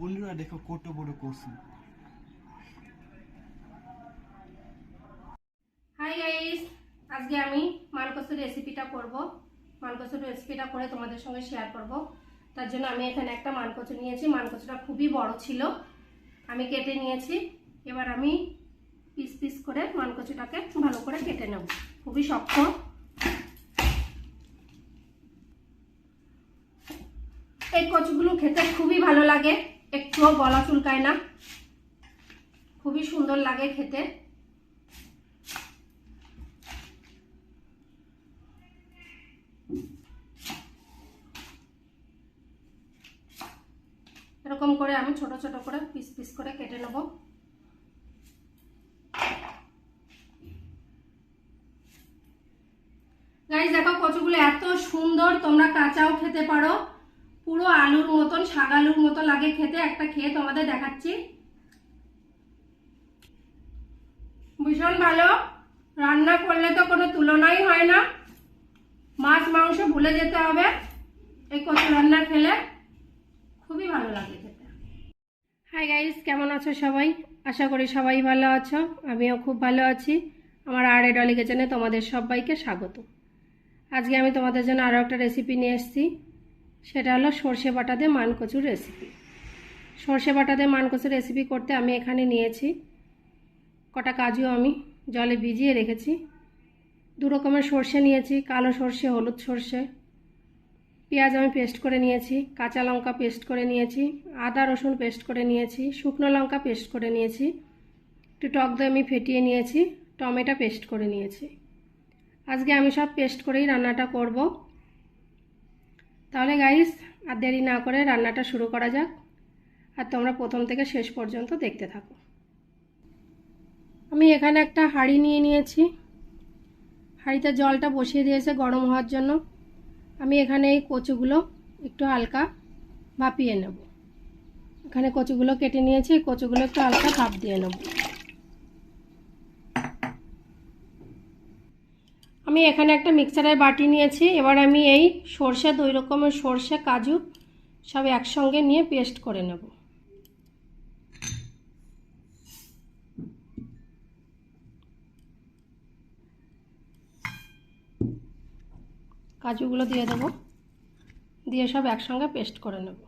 বন্ধুরা দেখো কত বড় কষু হাই গাইস আজকে আমি মানকসুর রেসিপিটা করব। মানকসুর রেসিপিটা করে তোমাদের সঙ্গে শেয়ার করব। তার জন্য আমি এখানে একটা মানকচু নিয়েছি। মানকচুটা খুবই বড় ছিল। আমি কেটে নিয়েছি। এবার আমি পিস পিস করে মানকচুটাকে ভালো করে কেটে নেব। খুবই শক্ত। এই কচুগুলো খেতে খুবই ভালো লাগে। একটুও গলা চুলকায় না। খুবই সুন্দর লাগে খেতে। এরকম করে আমি ছোট ছোট করে পিস পিস করে কেটে নেব। গাইজ দেখো কচুগুলো এত সুন্দর, তোমরা কাঁচাও খেতে পারো। পুরো আলুর মতন শাক আলুর মতো লাগে খেতে। একটা খেয়ে তোমাদের দেখাচ্ছি। ভীষণ ভালো। রান্না করলে তো কোনো তুলনাই হয় না। মাছ, মাংস ভুলে যেতে হবে। এই কচু রান্না খেলে খুবই ভালো লাগে খেতে। হাই গাইস কেমন আছো সবাই? আশা করি সবাই ভালো আছো। আমিও খুব ভালো আছি। আমার আর এ ডলি কিচেনে তোমাদের সবাইকে স্বাগত। আজকে আমি তোমাদের জন্য আরও একটা রেসিপি নিয়ে এসেছি। সেটা হলো সর্ষে বাটা দিয়ে মানকচুর রেসিপি সর্ষে বাটা দিয়ে মানকচুর রেসিপি করতে আমি এখানে নিয়েছি কটা কাজু আমি জলে ভিজিয়ে রেখেছি। দু রকমের সর্ষে নিয়েছি, কালো সর্ষে, হলুদ সর্ষে। পেঁয়াজ আমি পেস্ট করে নিয়েছি, কাঁচা লঙ্কা পেস্ট করে নিয়েছি, আদা রসুন পেস্ট করে নিয়েছি, শুকনো লঙ্কা পেস্ট করে নিয়েছি। একটু টক দই আমি ফেটিয়ে নিয়েছি, টমেটো পেস্ট করে নিয়েছি। আজকে আমি সব পেস্ট করেই রান্নাটা করব। তাহলে গাইস আর দেরি না করে রান্নাটা শুরু করা যাক। আর তোমরা প্রথম থেকে শেষ পর্যন্ত দেখতে থাকো। আমি এখানে একটা হাঁড়ি নিয়ে নিয়েছি। হাঁড়িতে জলটা বসিয়ে দিয়েছে গরম হওয়ার জন্য। আমি এখানে এই কচুগুলো একটু হালকা ভাপিয়ে নেব। এখানে কচুগুলো কেটে নিয়েছি কচুগুলো একটু হালকা ভাপ দিয়ে নেব। আমি এখানে একটা মিক্সারের বাটি নিয়েছি। এবার আমি এই সর্ষে, দুই রকমের সর্ষে, কাজু সব একসঙ্গে নিয়ে পেস্ট করে নেব। কাজুগুলো দিয়ে দেবো। দিয়ে সব একসঙ্গে পেস্ট করে নেব।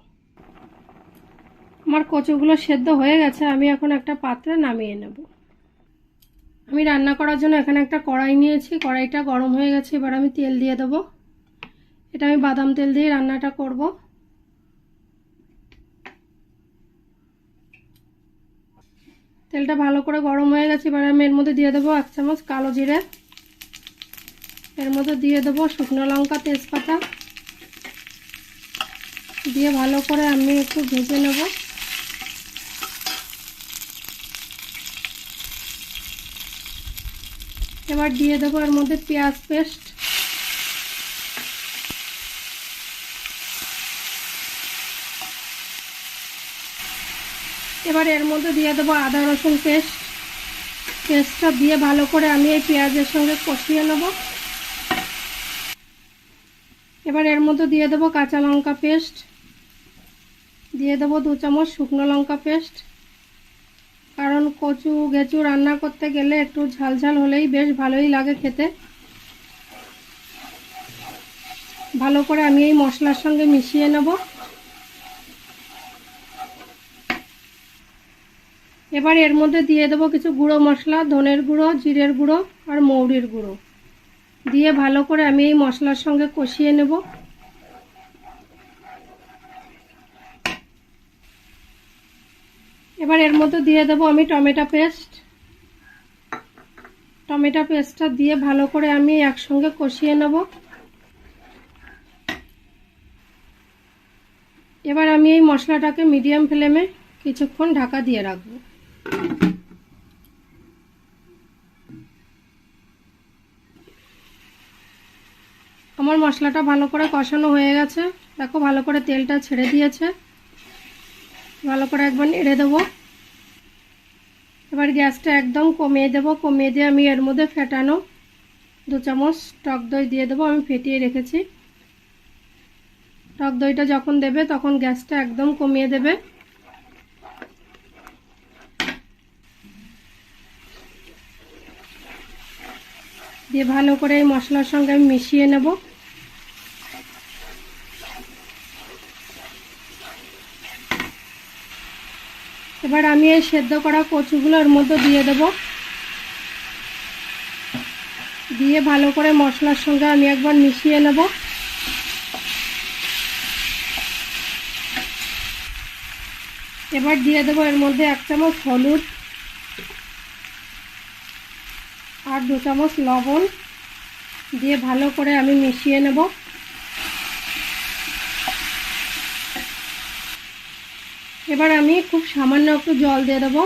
আমার কচুগুলো সেদ্ধ হয়ে গেছে। আমি এখন একটা পাত্রে নামিয়ে নেব। আমি রান্না করার জন্য এখানে একটা কড়াই নিয়েছি, কড়াইটা গরম হয়ে গেছে, এবার আমি তেল দিয়ে দেবো। এটা আমি বাদাম তেল দিয়ে রান্নাটা করব। তেলটা ভালো করে গরম হয়ে গেছে, এবার আমি এর মধ্যে দিয়ে দেবো এক চামচ কালো জিরে। এর মধ্যে দিয়ে দেবো শুকনো লঙ্কা, তেজপাতা। দিয়ে ভালো করে আমি একটু ভেজে নেব। এবার দিয়ে দেবো এর মধ্যে পেঁয়াজ পেস্ট। এবার এর মধ্যে দিয়ে দেবো আদা রসুন পেস্ট। পেস্টটা দিয়ে ভালো করে আমি এই পেঁয়াজের সঙ্গে কষিয়ে নেব। এবার এর মধ্যে দিয়ে দেবো কাঁচা লঙ্কা পেস্ট। দিয়ে দেবো দু চামচ শুকনো লঙ্কা পেস্ট। কারণ কচু, গেচু রান্না করতে গেলে একটু ঝাল ঝাল হলেই বেশ ভালোই লাগে খেতে। ভালো করে আমি এই মশলার সঙ্গে মিশিয়ে নেব। এবার এর মধ্যে দিয়ে দেবো কিছু গুঁড়ো মশলা, ধনের গুঁড়ো, জিরের গুঁড়ো আর মৌরির গুঁড়ো। দিয়ে ভালো করে আমি এই মশলার সঙ্গে কষিয়ে নেব। এবার এর মধ্যে দিয়ে দেবো আমি টমেটো পেস্ট। টমেটো পেস্টটা দিয়ে ভালো করে আমি একসঙ্গে কষিয়ে নেব। এবার আমি এই মশলাটাকে মিডিয়াম ফ্লেমে কিছুক্ষণ ঢাকা দিয়ে রাখব। আমার মশলাটা ভালো করে কষানো হয়ে গেছে। দেখো ভালো করে তেলটা ছেড়ে দিয়েছে। ভালো করে একবার নেড়ে দেবো। এবার গ্যাসটা একদম কমিয়ে দেব। কমিয়ে দিয়ে আমি এর মধ্যে ফেটানো দু চামচ টক দই দিয়ে দেবো। আমি ফেটিয়ে রেখেছি। টক দইটা যখন দেবে তখন গ্যাসটা একদম কমিয়ে দেবে। দিয়ে ভালো করে এই মশলার সঙ্গে আমি মিশিয়ে নেব। এবার আমি এই সেদ্ধ করা কচুগুলো এর মধ্যে দিয়ে দেব। দিয়ে ভালো করে মশলার সঙ্গে আমি একবার মিশিয়ে নেব। এবার দিয়ে দেবো এর মধ্যে এক চামচ হলুদ আর দু চামচ লবণ। দিয়ে ভালো করে আমি মিশিয়ে নেব। এবার আমি খুব সামান্য একটু জল দিয়ে দেবো।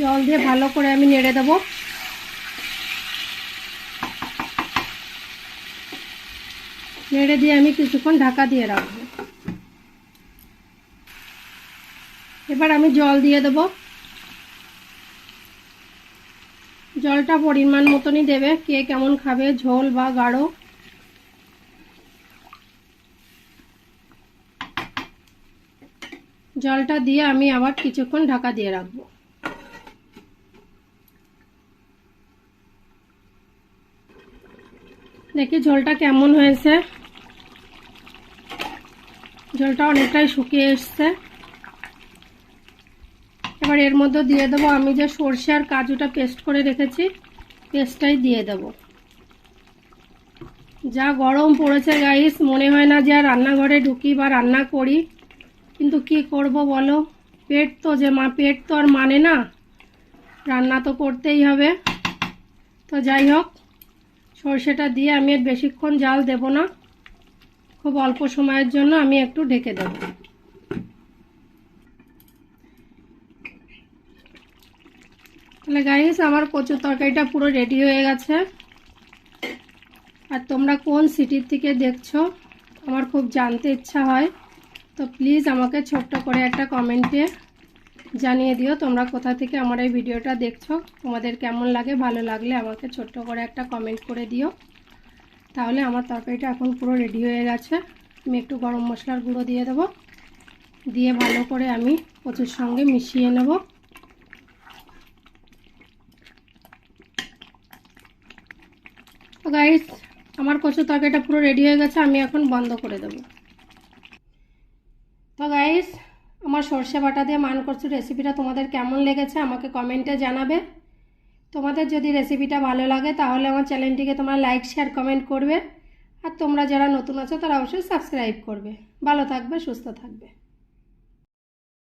জল দিয়ে ভালো করে আমি নেড়ে দেবো। নেড়ে দিয়ে আমি কিছুক্ষণ ঢাকা দিয়ে রাখব। এবার আমি জল দিয়ে দেব। জলটা পরিমাণ মতনই দেবে, কে কেমন খাবে, ঝোল বা গাঢ়। জলটা দিয়ে আমি আবার কিছুক্ষণ ঢাকা দিয়ে রাখব। দেখি ঝোলটা কেমন হয়েছে। ঝোলটা অনেকটাই শুকিয়ে এসছে। এবার এর মধ্যে দিয়ে দেবো আমি যে সর্ষে আর কাজুটা পেস্ট করে রেখেছি, পেস্টটাই দিয়ে দেবো। যা গরম পড়েছে গাইস মনে হয় না যে আর রান্নাঘরে ঢুকি বা রান্না করি। কিন্তু কি করব বলো? পেট তো যে মা, পেট তো আর মানে না। রান্না তো করতেই হবে। তো যাই হোক, সর্ষেটা দিয়ে আমি আর বেশিক্ষণ জাল দেব না। খুব অল্প সময়ের জন্য আমি একটু ঢেকে দেব। তাহলে গাইস আমার কচুর তরকারিটা পুরো রেডি হয়ে গেছে। আর তোমরা কোন সিটির থেকে দেখছ? আমার খুব জানতে ইচ্ছা হয়। তো প্লিজ আমাকে ছোট্ট করে একটা কমেন্টে জানিয়ে দিও তোমরা কোথা থেকে আমার এই ভিডিওটা দেখছ। তোমাদের কেমন লাগে, ভালো লাগলে আমাকে ছোট্ট করে একটা কমেন্ট করে দিও। তাহলে আমার তরকারিটা এখন পুরো রেডি হয়ে গেছে। আমি একটু গরম মশলার গুঁড়ো দিয়ে দেবো। দিয়ে ভালো করে আমি কচুর সঙ্গে মিশিয়ে নেব। গাইস আমার কচুর তরকারিটা পুরো রেডি হয়ে গেছে, আমি এখন বন্ধ করে দেবো। তো গাইস আমার সর্ষে বাটা দিয়ে মান করছি রেসিপিটা তোমাদের কেমন লেগেছে আমাকে কমেন্টে জানাবে। তোমাদের যদি রেসিপিটা ভালো লাগে তাহলে আমার চ্যানেলটিকে তোমরা লাইক শেয়ার কমেন্ট করবে। আর তোমরা যারা নতুন আছো তারা অবশ্যই সাবস্ক্রাইব করবে। ভালো থাকবে, সুস্থ থাকবে।